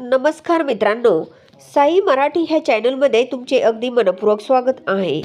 नमस्कार मित्रांनो साई मराठी ह्या चॅनलमध्ये तुमचे अगदी मनपूर्वक स्वागत आहे.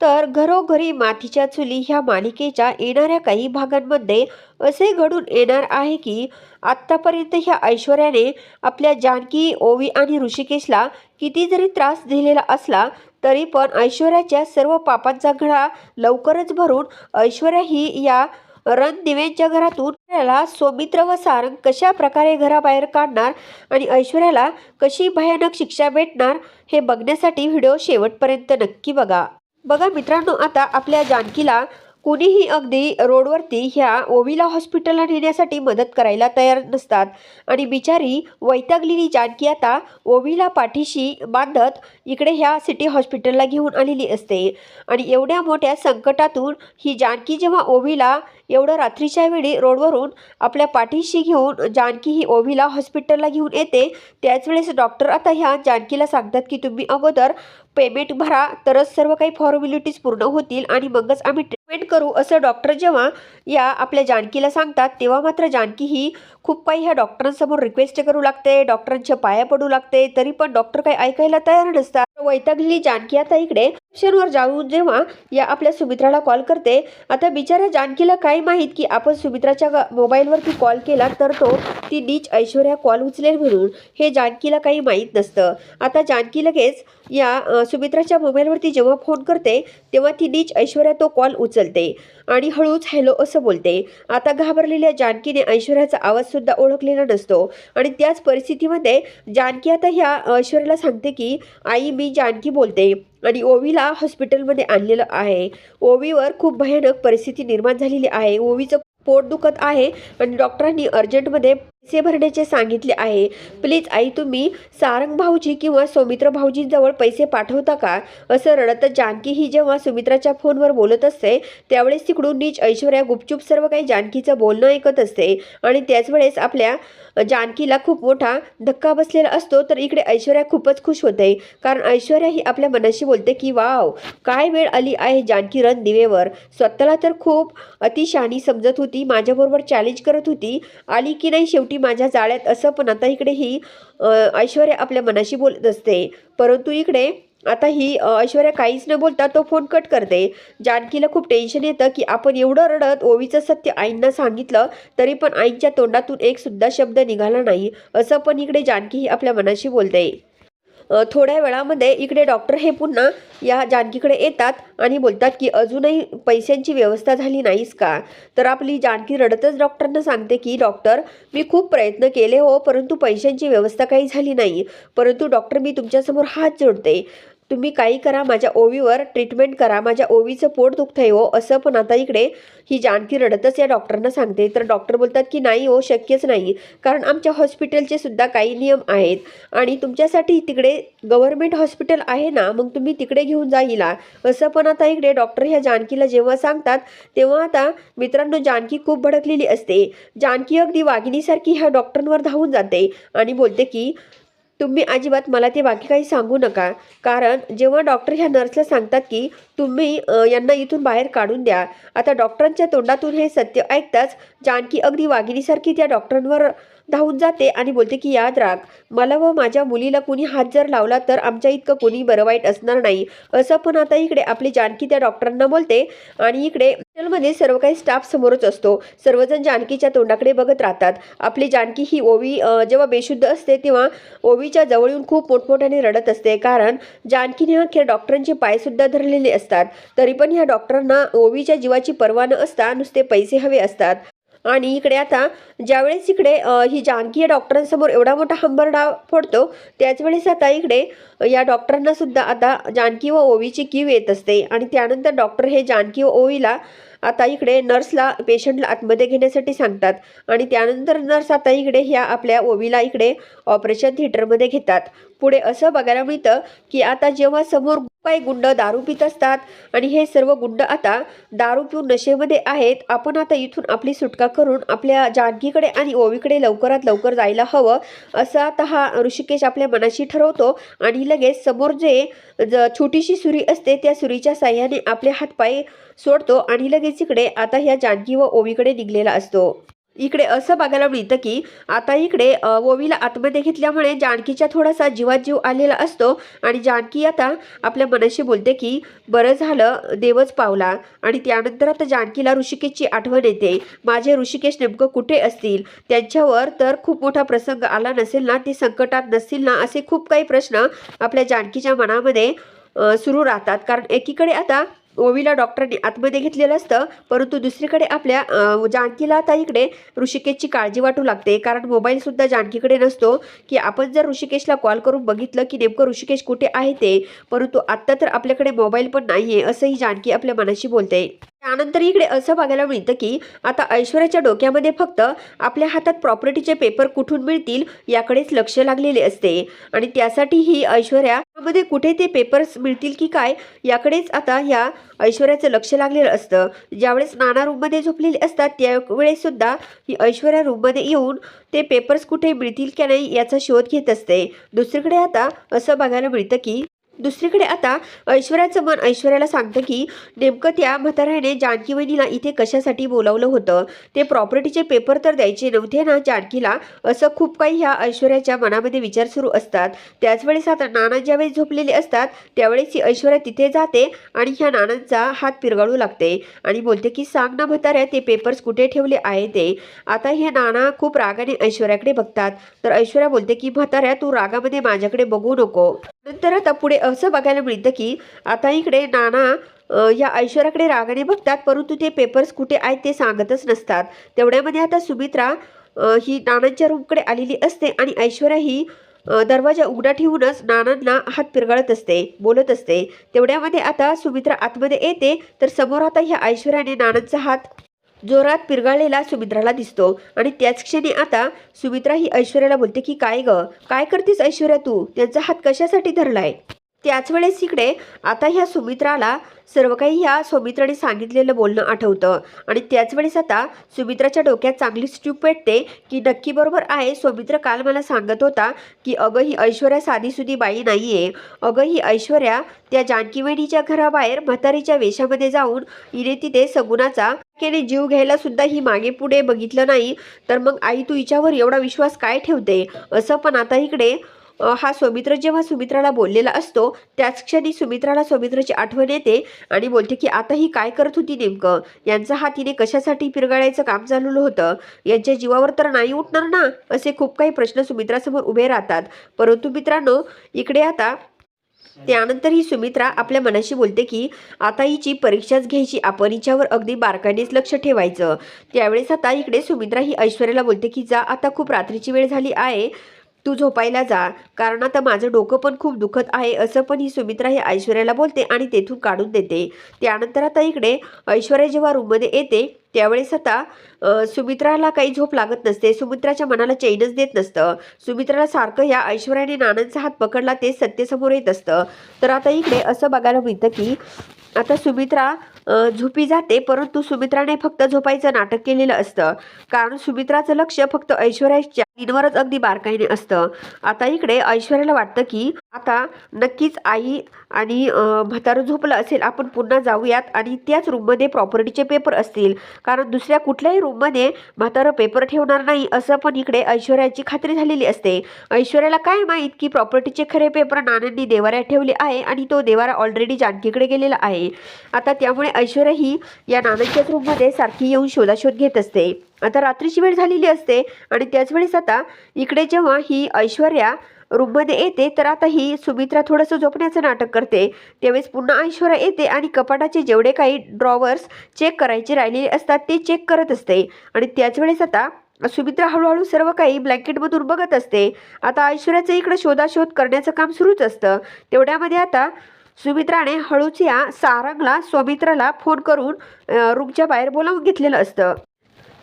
तर घरोघरी मातीच्या चुली ह्या मालिकेच्या येणाऱ्या काही भागांमध्ये असे घडून येणार आहे की आत्तापर्यंत ह्या ऐश्वर्याने आपल्या जानकी ओवी आणि ऋषिकेशला किती जरी त्रास दिलेला असला तरी पण ऐश्वर्याच्या सर्व पापांचा घडा लवकरच भरून ऐश्वर्या ही या रणदिव्यांच्या घरातून ऐश्वर्याला सौमित्र व सारंग कशा प्रकारे घराबाहेर काढणार आणि ऐश्वर्याला कशी भयानक शिक्षा भेटणार हे बघण्यासाठी व्हिडिओ शेवटपर्यंत नक्की बघा. बघा मित्रांनो आता आपल्या जानकीला कुणीही अगदी रोडवरती ह्या ओविला हॉस्पिटलला नेण्यासाठी मदत करायला तयार नसतात. आणि बिचारी वैतागलेली जानकी आता ओविला पाठीशी बांधत इकडे ह्या सिटी हॉस्पिटलला घेऊन आलेली असते. आणि एवढ्या मोठ्या संकटातून ही जानकी जेव्हा ओविला एवढं रात्रीच्या वेळी रोडवरून आपल्या पाठीशी घेऊन जानकी ही ओविला हॉस्पिटलला घेऊन येते त्याच वेळेस डॉक्टर आता ह्या जानकीला सांगतात की तुम्ही अगोदर पेमेंट भरा तरच सर्व काही फॉर्मॅलिटीज पूर्ण होतील आणि मगच आम्ही ट्रीटमेंट करू असं डॉक्टर जेव्हा या आपल्या जानकीला सांगतात तेव्हा मात्र जानकी ही खूप काही ह्या डॉक्टरांसमोर रिक्वेस्ट करू लागते डॉक्टरांच्या पाया पडू लागते तरी पण डॉक्टर काही ऐकायला तयार नसतात. वैतागलेली जानकी आता इकडे ऑप्शनवर जाऊन जेव्हा या आपल्या सुमित्राला कॉल करते आता बिचाऱ्या जानकीला काय माहीत की आपण सुमित्राच्या मोबाईलवरती कॉल केला तर तो ती नीच ऐश्वर्या कॉल उचलेल म्हणून. हे जानकीला काही माहीत नसतं. आता जानकी लगेच या सुमित्राच्या मोबाईलवरती जेव्हा फोन करते तेव्हा ती नीच ऐश्वर्या तो कॉल उचलते. आणि हळूच हॅलो असं बोलते. आता घाबरलेल्या जानकीने ऐश्वर्याचा आवाजसुद्धा ओळखलेला नसतो. आणि त्याच परिस्थितीमध्ये जानकी आता ह्या ऐश्वर्याला सांगते की आई मी जानकी बोलते. आणि ओवीला हॉस्पिटलमध्ये आणलेलं आहे. ओवीवर खूप भयानक परिस्थिती निर्माण झालेली आहे. ओवीचं पोट दुखत आहे आणि डॉक्टरांनी अर्जंटमध्ये पैसे भरण्याचे सांगितले आहे. प्लीज आई तुम्ही सारंग भाऊजी किंवा सौमित्र भाऊजींजवळ पैसे पाठवता का? असं रडत जानकी ही जेव्हा सुमित्राच्या फोनवर बोलत असते त्यावेळेस तिकडून नीच ऐश्वर्या गुपचूप सर्व काही जानकीचं बोलणं ऐकत असते आणि त्याच वेळेस आपल्या जानकीला खूप मोठा धक्का बसलेला असतो तर इकडे ऐश्वर्या खूपच खुश होते. कारण ऐश्वर्या ही आपल्या मनाशी बोलते की वाव काय वेळ आली आहे जानकी रन दिवेवर. स्वतःला तर खूप अतिशहाणी समजत होती माझ्याबरोबर चॅलेंज करत होती. आली की नाही शेवटी माझ्या जाळ्यात असं पण आता इकडे ही ऐश्वर्या आपल्या मनाशी बोलत असते. परंतु इकडे आता ही ऐश्वर्या काहीच न बोलता तो फोन कट करते. जानकीला खूप टेन्शन येतं की आपण एवढं रडत ओवीचं सत्य आईंना सांगितलं तरी पण आईंच्या तोंडातून एक सुद्धा शब्द निघाला नाही असं पण इकडे जानकी ही आपल्या मनाशी बोलते. थोड्या वेळामध्ये इकडे डॉक्टर हे पुन्हा या जानकीकडे येतात आणि बोलतात की अजूनही पैशांची व्यवस्था झाली नाहीस का? तर आपली जानकी रडतच डॉक्टरांना सांगते की डॉक्टर मी खूप प्रयत्न केले हो परंतु पैशांची व्यवस्था काही झाली नाही. परंतु डॉक्टर मी तुमच्यासमोर हात जोडते. तुम्ही काही करा माझ्या ओवीवर ट्रीटमेंट करा माझ्या ओवीचं पोट दुखतंय हो असं पण आता इकडे ही जानकी रडतच या डॉक्टरांना सांगते. तर डॉक्टर बोलतात की नाही हो शक्यच नाही. कारण आमच्या हॉस्पिटलचे सुद्धा काही नियम आहेत. आणि तुमच्यासाठी तिकडे गव्हर्मेंट हॉस्पिटल आहे ना मग तुम्ही तिकडे घेऊन जाईला असं पण आता इकडे डॉक्टर ह्या जानकीला जेव्हा सांगतात तेव्हा आता मित्रांनो जानकी खूप भडकलेली असते. जानकी अगदी वाघिणीसारखी ह्या डॉक्टरांवर धावून जाते आणि बोलते की तुम्ही अजिबात मला ते बाकी काही सांगू नका. कारण जेव्हा डॉक्टर ह्या नर्सला सांगतात की तुम्ही यांना इथून बाहेर काढून द्या आता डॉक्टरांच्या तोंडातून हे सत्य ऐकताच जानकी अगदी वाघिणीसारखी त्या डॉक्टरांवर धावून जाते आणि बोलते की याद राख मला व माझ्या मुलीला कुणी हात जर लावला तर आमच्या इतकं कोणी बरं वाईट असणार नाही. असं पण आता इकडे आपली जानकी त्या डॉक्टरांना बोलते आणि इकडे हॉस्पिटलमध्ये सर्व काही स्टाफ समोरच असतो. सर्वजण जानकीच्या तोंडाकडे बघत राहतात. आपली जानकी ही ओवी जेव्हा बेशुद्ध असते तेव्हा ओवीच्या जवळ येऊन खूप मोठमोठ्याने रडत असते. कारण जानकीने अखेर डॉक्टरांचे पायसुद्धा धरलेले असतात. तरी पण ह्या डॉक्टरांना ओवीच्या जीवाची पर्वा न असता नुसते पैसे हवे असतात. आणि इकडे आता ज्यावेळेस इकडे ही जानकी या डॉक्टरांसमोर एवढा मोठा हंबरडा फोडतो त्याचवेळेस आता इकडे या डॉक्टरांना सुद्धा आता जानकी व ओवीची कीव येत असते. आणि त्यानंतर डॉक्टर हे जानकी व ओवीला आता इकडे नर्सला पेशंटला आतमध्ये घेण्यासाठी सांगतात. आणि त्यानंतर नर्स आता इकडे ह्या आपल्या ओवीला इकडे ऑपरेशन थिएटरमध्ये घेतात. पुढे असं बघायला मिळतं की आता जेव्हा समोर काही गुंड दारू पित असतात आणि हे सर्व गुंड आता दारू पिऊन नशेमध्ये आहेत आपण आता इथून आपली सुटका करून आपल्या जानकीकडे आणि ओवीकडे लवकरात लवकर जायला हवं असं आता हा ऋषिकेश आपल्या मनाशी ठरवतो आणि लगेच समोर जे ज छोटीशी सुरी असते त्या सुरीच्या साह्याने आपले हातपाय सोडतो आणि लगेच इकडे आता ह्या जानकी व ओवीकडे निघलेला असतो. इकडे असं बघायला मिळतं की आता इकडे अ, ओवीला आतमध्ये घेतल्यामुळे जानकीच्या थोडासा जीवात जीव आलेला असतो आणि जानकी आता आपल्या मनाशी बोलते की बरं झालं देवच पावला. आणि त्यानंतर आता जानकीला ऋषिकेशची आठवण येते. माझे ऋषिकेश नेमकं कुठे असतील? त्यांच्यावर तर खूप मोठा प्रसंग आला नसेल ना? ते संकटात नसतील ना? असे खूप काही प्रश्न आपल्या जानकीच्या मनामध्ये सुरू राहतात. कारण एकीकडे आता ओवीला डॉक्टरने आतमध्ये घेतलेलं असतं परंतु दुसरीकडे आपल्या जानकीला आता इकडे ऋषिकेशची काळजी वाटू लागते. कारण मोबाईलसुद्धा जानकीकडे नसतो की आपण जर ऋषिकेशला कॉल करून बघितलं की नेमकं ऋषिकेश कुठे आहे ते परंतु आत्ता तर आपल्याकडे मोबाईल पण नाही आहे असंही जानकी आपल्या मनाशी बोलते. त्यानंतर इकडे असं बघायला मिळतं की आता ऐश्वर्याच्या डोक्यामध्ये फक्त आपल्या हातात प्रॉपर्टीचे पेपर कुठून मिळतील याकडेच लक्ष लागलेले असते. आणि त्यासाठी ही ऐश्वर्या मध्ये कुठे ते पेपर्स मिळतील की काय याकडेच आता ह्या ऐश्वर्याचं लक्ष लागलेलं असतं. ज्यावेळेस नाना रूममध्ये झोपलेले असतात त्यावेळेस सुद्धा ही ऐश्वर्या रूममध्ये येऊन ते पेपर्स कुठे मिळतील की नाही याचा शोध घेत असते. दुसरीकडे आता असं बघायला मिळतं की दुसरीकडे आता ऐश्वर्याचं मन ऐश्वर्याला सांगतं की नेमकं त्या म्हाताऱ्याने जानकी वहिनीला इथे कशासाठी बोलावलं होतं? ते प्रॉपर्टीचे पेपर तर द्यायचे नव्हते ना जानकीला? असं खूप काही ह्या ऐश्वर्याच्या मनामध्ये विचार सुरू असतात. त्याच वेळेस आता नाना ज्यावेळेस झोपलेले असतात त्यावेळेस ही ऐश्वर्या तिथे जाते आणि ह्या नानांचा हात पिरगाळू लागते आणि बोलते की सांग ना म्हाताऱ्या ते पेपर्स कुठे ठेवले आहे ते? आता हे नाना खूप रागाने ऐश्वर्याकडे बघतात. तर ऐश्वर्या बोलते की म्हाताऱ्या तू रागामध्ये माझ्याकडे बघू नको. नंतर आता पुढे असं बघायला मिळतं की आता इकडे नाना या ऐश्वराकडे रागाने बघतात परंतु ते पेपर्स कुठे आहेत ते सांगतच नसतात. तेवढ्यामध्ये आता सुमित्रा ही नानांच्या रूमकडे आलेली असते आणि ऐश्वर्या ही दरवाजा उघडा ठेवूनच नानांना हात पिरगळत असते बोलत असते. तेवढ्यामध्ये आता सुमित्रा आतमध्ये येते तर समोर आता ह्या ऐश्वर्याने नानांचा हात जोरात पिरगाळलेला सुमित्राला दिसतो. आणि त्याच क्षणी आता सुमित्रा ही ऐश्वर्याला बोलते की काय ग? काय करतेस ऐश्वर्या तू? त्यांचा हात कशासाठी धरलाय? त्याच वेळेस इकडे आता ह्या सुमित्राला सर्व काही ह्या सुमित्राने सांगितलेलं बोलणं आठवतं. आणि त्याच वेळेस आता सुमित्राच्या डोक्यात चांगली स्ट्यूप पेटते की नक्की बरोबर आहे. सुमित्र काल मला सांगत होता की अगं ही ऐश्वर्या साधीसुधी बाई नाही आहे अगं ही ऐश्वर्या त्या जानकीवेणीच्या घराबाहेर म्हातारीच्या वेशामध्ये जाऊन हिने तिथे सगुणाचा केने जीव घ्यायला सुद्धा ही मागे पुढे बघितलं नाही. तर मग आई तू हिच्यावर एवढा विश्वास काय ठेवते? असं पण आता इकडे हा सुमित्र जेव्हा सुमित्राला बोललेला असतो त्याच क्षणी सुमित्राला सुमित्राची आठवण येते आणि बोलते की आता ही काय करत होती नेमकं? यांचा हा तिने कशासाठी पिरगाळायचं काम चालवलं होतं? यांच्या जीवावर तर नाही उठणार ना? असे खूप काही प्रश्न सुमित्रासमोर उभे राहतात. परंतु मित्रांनो इकडे आता त्यानंतर ही सुमित्रा आपल्या मनाशी बोलते की आता हिची परीक्षाच घ्यायची आपण हिच्यावर अगदी बारकाईनेच लक्ष ठेवायचं. त्यावेळेस आता इकडे सुमित्रा ही ऐश्वर्याला बोलते की जा आता खूप रात्रीची वेळ झाली आहे. तू झोपायला जा. कारण आता माझं डोकं पण खूप दुखत आहे असं पण ही सुमित्रा हे ऐश्वर्याला बोलते आणि तेथून काढून देते. त्यानंतर आता इकडे ऐश्वर्या जेव्हा रूममध्ये येते त्यावेळेस आता सुमित्राला काही झोप लागत नसते. सुमित्राच्या मनाला चैनच देत नसतं. सुमित्राला सारखं या ऐश्वर्याने नानांचा हात पकडला ते सत्यसमोर येत असतं. तर आता इकडे असं बघायला मिळतं की आता सुमित्रा झोपी जाते परंतु सुमित्राने फक्त झोपायचं नाटक केलेलं असतं. कारण सुमित्राचं लक्ष फक्त ऐश्वर्याच्या दिनवरच अगदी बारकाईने असतं. आता इकडे ऐश्वर्याला वाटतं की आता नक्कीच आई आणि म्हातारं झोपलं असेल आपण पुन्हा जाऊयात आणि त्याच रूममध्ये प्रॉपर्टीचे पेपर असतील. कारण दुसऱ्या कुठल्याही रूममध्ये म्हातारं पेपर ठेवणार नाही असं पण इकडे ऐश्वर्याची खात्री झालेली असते. ऐश्वर्याला काय माहीत की प्रॉपर्टीचे खरे पेपर नानांनी देवाऱ्यात ठेवले आहे आणि तो देवारा ऑलरेडी जानकीकडे गेलेला आहे. आता त्यामुळे ऐश्वर्या ही या नानांच्याच रूममध्ये सारखी येऊन शोधाशोध घेत असते. आता रात्रीची वेळ झालेली असते आणि त्याच वेळेस आता इकडे जेव्हा ही ऐश्वर्या रूममध्ये येते तर आता ही सुमित्रा थोडंसं झोपण्याचं नाटक करते. त्यावेळेस पुन्हा ऐश्वर्या येते आणि कपाटाचे जेवढे काही ड्रॉवर्स चेक करायचे राहिलेले असतात ते चेक करत असते. आणि त्याच वेळेस आता सुमित्रा हळूहळू सर्व काही ब्लँकेटमधून बघत असते. आता ऐश्वर्याचं इकडं शोधाशोध करण्याचं काम सुरूच असतं. तेवढ्यामध्ये आता सुमित्राने हळूच या सारंगला सुमित्राला फोन करून रूमच्या बाहेर बोलावून घेतलेलं असतं.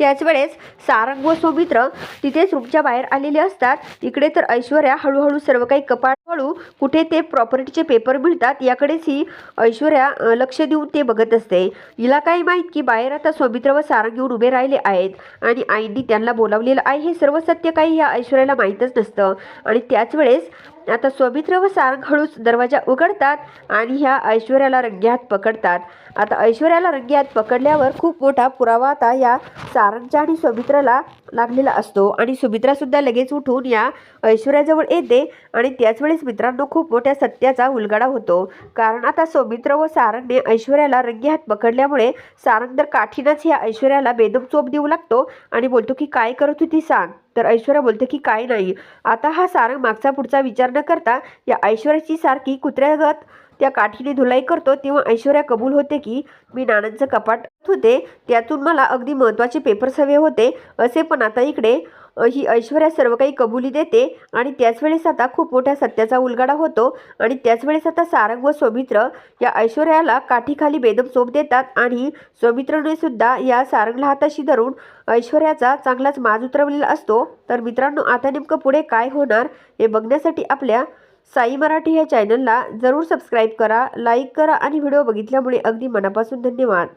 त्याच वेळेस सारंग व सौमित्र तिथेच रूमच्या बाहेर आलेले असतात. इकडे तर ऐश्वर्या हळूहळू सर्व काही कपाळ हळू कुठे ते प्रॉपर्टीचे पेपर मिळतात याकडेच ही ऐश्वर्या लक्ष देऊन ते बघत असते. हिला काय माहीत की बाहेर आता सौमित्र व सारंग येऊन उभे राहिले आहेत आणि आईंनी त्यांना बोलावलेलं आहे हे सर्व सत्य काही ह्या ऐश्वर्याला माहीतच नसतं. आणि त्याच वेळेस आता सौमित्र व सारंग हळूच दरवाजा उघडतात आणि ह्या ऐश्वर्याला रंग्यात पकडतात. आता ऐश्वर्याला रंग्यात पकडल्यावर खूप मोठा पुरावा आता या सारंगच्या आणि सौमित्राला लागलेला असतो. आणि सुमित्रासुद्धा लगेच उठून या ऐश्वर्याजवळ येते आणि त्याच वेळेस मित्रांनो खूप मोठ्या सत्याचा उलगडा होतो. कारण आता सौमित्र व सारंगने ऐश्वर्याला रंगे हात पकडल्यामुळे सारंग तर काठीनच या ऐश्वर्याला बेदम चोप देऊ लागतो आणि बोलतो की काय करत होती सांग तर ऐश्वर्या बोलते की काय नाही. आता हा सारंग मागचा पुढचा विचार न करता या ऐश्वर्याची सारखी कुत्र्यागत त्या काठीने धुलाई करतो. तेव्हा ऐश्वर्या कबूल होते की मी नाण्यांचं कपाट होते त्यातून मला अगदी महत्त्वाचे पेपर्स हवे होते. असे पण आता इकडे ही ऐश्वर्या सर्व काही कबुली देते आणि त्याच वेळेस आता खूप मोठ्या सत्याचा उलगडा होतो आणि त्याच वेळेस आता सारंग व सौमित्र या ऐश्वर्याला काठीखाली बेदम चोप देतात आणि सौमित्रने सुद्धा या सारंगला हाताशी धरून ऐश्वर्याचा चांगलाच माज उतरवलेला असतो. तर मित्रांनो आता नेमकं पुढे काय होणार हे बघण्यासाठी आपल्या साई मराठी या चॅनलला जरूर सबस्क्राईब करा लाईक करा आणि व्हिडिओ बघितल्यामुळे अगदी मनापासून धन्यवाद.